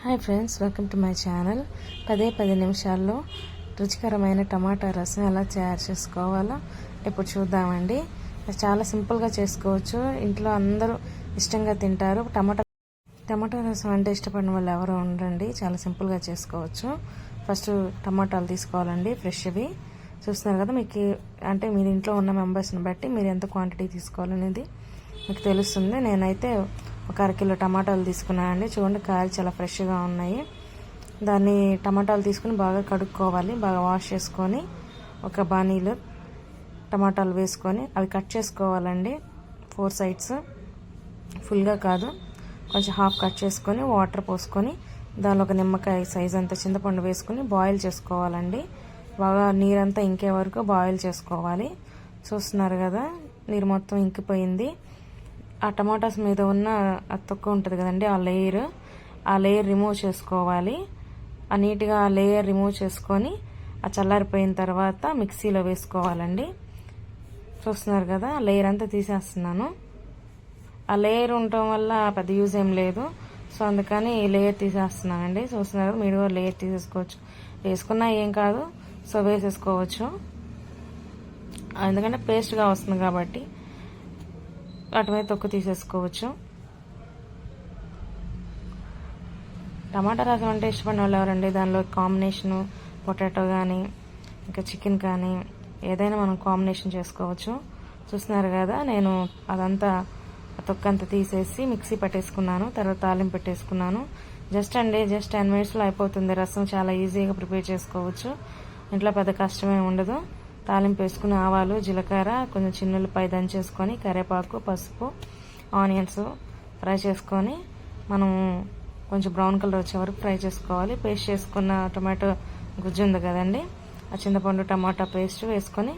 Hi friends welcome to my channel. పదే పది నిమిషాల్లో రుచికరమైన టమాటా రసం ఎలా తయారు చేసుకోవాలో ఇప్పుడు చూద్దామండి. చాలా సింపుల్గా చేసుకోవచ్చు. ఇంట్లో అందరూ ఇష్టంగా తింటారు. టమాటా టమాటా రసం అంటే ఇష్టపడిన వాళ్ళు ఎవరు ఉండండి. చాలా సింపుల్గా చేసుకోవచ్చు. ఫస్ట్ టమాటాలు తీసుకోవాలండి ఫ్రెష్వి. చూస్తున్నారు కదా మీకు అంటే మీరు ఇంట్లో ఉన్న మెంబర్స్ని బట్టి మీరు ఎంత క్వాంటిటీ తీసుకోవాలనేది మీకు తెలుస్తుంది. నేనైతే ఒక అరకిలో టమాటాలు తీసుకున్నానండి. చూడండి కాయలు చాలా ఫ్రెష్గా ఉన్నాయి. దాన్ని టమాటాలు తీసుకుని బాగా కడుక్కోవాలి. బాగా వాష్ చేసుకొని ఒక బాణీలో టమాటాలు వేసుకొని అవి కట్ చేసుకోవాలండి. Four sides. ఫుల్గా కాదు. కొంచెం హాఫ్ కట్ చేసుకొని వాటర్ పోసుకొని దానిలో ఒక నిమ్మకాయ సైజ్ అంత చింతపండు వేసుకొని బాయిల్ చేసుకోవాలండి. బాగా నీరంతా ఇంకే వరకు బాయిల్ చేసుకోవాలి. చూస్తున్నారు కదా నీరు మొత్తం ఇంకిపోయింది. ఆ టమాటాస్ మీద ఉన్న తొక్క ఉంటుంది కదండి ఆ లేయర్ ఆ లేయర్ రిమూవ్ చేసుకోవాలి. ఆ నీట్గా ఆ లేయర్ రిమూవ్ చేసుకొని ఆ చల్లారిపోయిన తర్వాత మిక్సీలో వేసుకోవాలండి. చూస్తున్నారు కదా ఆ లేయర్ అంతా తీసేస్తున్నాను. ఆ లేయర్ ఉండటం వల్ల పెద్ద యూజ్ ఏం లేదు. సో అందుకని ఈ లేయర్ తీసేస్తున్నానండి. చూస్తున్నారు మీరు కూడా లేయర్ తీసేసుకోవచ్చు. వేసుకున్నా ఏం కాదు సో వేసేసుకోవచ్చు. ఎందుకంటే పేస్ట్గా వస్తుంది కాబట్టి. అటువైపు తొక్కు తీసేసుకోవచ్చు. టమాటా రసం అంటే ఇష్టపడిన వాళ్ళు ఎవరండి? దానిలో కాంబినేషను పొటాటో కానీ ఇంకా చికెన్ కానీ ఏదైనా మనం కాంబినేషన్ చేసుకోవచ్చు. చూస్తున్నారు కదా నేను అదంతా తొక్కంతా తీసేసి మిక్సీ పెట్టేసుకున్నాను తర్వాత తాలింపు పెట్టేసుకున్నాను. జస్ట్ అండి జస్ట్ టెన్ మినిట్స్లో అయిపోతుంది. రసం చాలా ఈజీగా ప్రిపేర్ చేసుకోవచ్చు. ఇంట్లో పెద్ద కష్టమే ఉండదు. తాలింపు వేసుకుని ఆవాలు జీలకర్ర కొంచెం చిన్నులపై దంచేసుకొని కరివేపాకు పసుపు ఆనియన్స్ ఫ్రై చేసుకొని మనం కొంచెం బ్రౌన్ కలర్ వచ్చే వరకు ఫ్రై చేసుకోవాలి. పేస్ట్ చేసుకున్న టొమాటో గుజ్జు ఉంది కదండి ఆ చింతపండు టమాటా పేస్ట్ వేసుకొని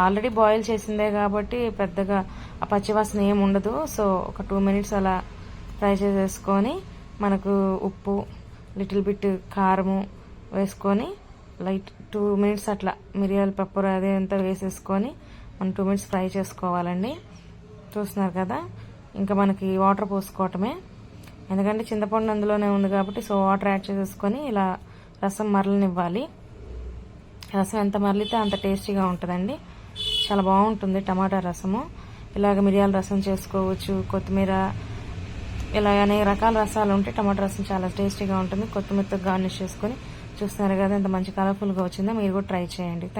ఆల్రెడీ బాయిల్ చేసిందే కాబట్టి పెద్దగా ఆ పచ్చివాసన ఏమి ఉండదు. సో ఒక టూ మినిట్స్ అలా ఫ్రై చేసేసుకొని మనకు ఉప్పు లిటిల్ బిట్ కారము వేసుకొని లైట్ టూ మినిట్స్ అట్లా మిరియాల పప్పు అదే అంతా వేసేసుకొని మనం టూ మినిట్స్ ఫ్రై చేసుకోవాలండి. చూస్తున్నారు కదా? ఇంకా మనకి వాటర్ పోసుకోవటమే. ఎందుకంటే చింతపండు అందులోనే ఉంది కాబట్టి సో వాటర్ యాడ్ చేసేసుకొని ఇలా రసం మరలనివ్వాలి. రసం ఎంత మరలితే అంత టేస్టీగా ఉంటుందండి. చాలా బాగుంటుంది టమాటా రసము. ఇలాగ మిరియాల రసం చేసుకోవచ్చు కొత్తిమీర ఇలా అనేక రకాల రసాలు ఉంటే టమాటా రసం చాలా టేస్టీగా ఉంటుంది. కొత్తిమీరతో గార్నిష్ చేసుకొని చూస్తున్నారు కదా ఎంత మంచి కలర్ఫుల్గా వచ్చిందో మీరు కూడా ట్రై చేయండి. థ్యాంక్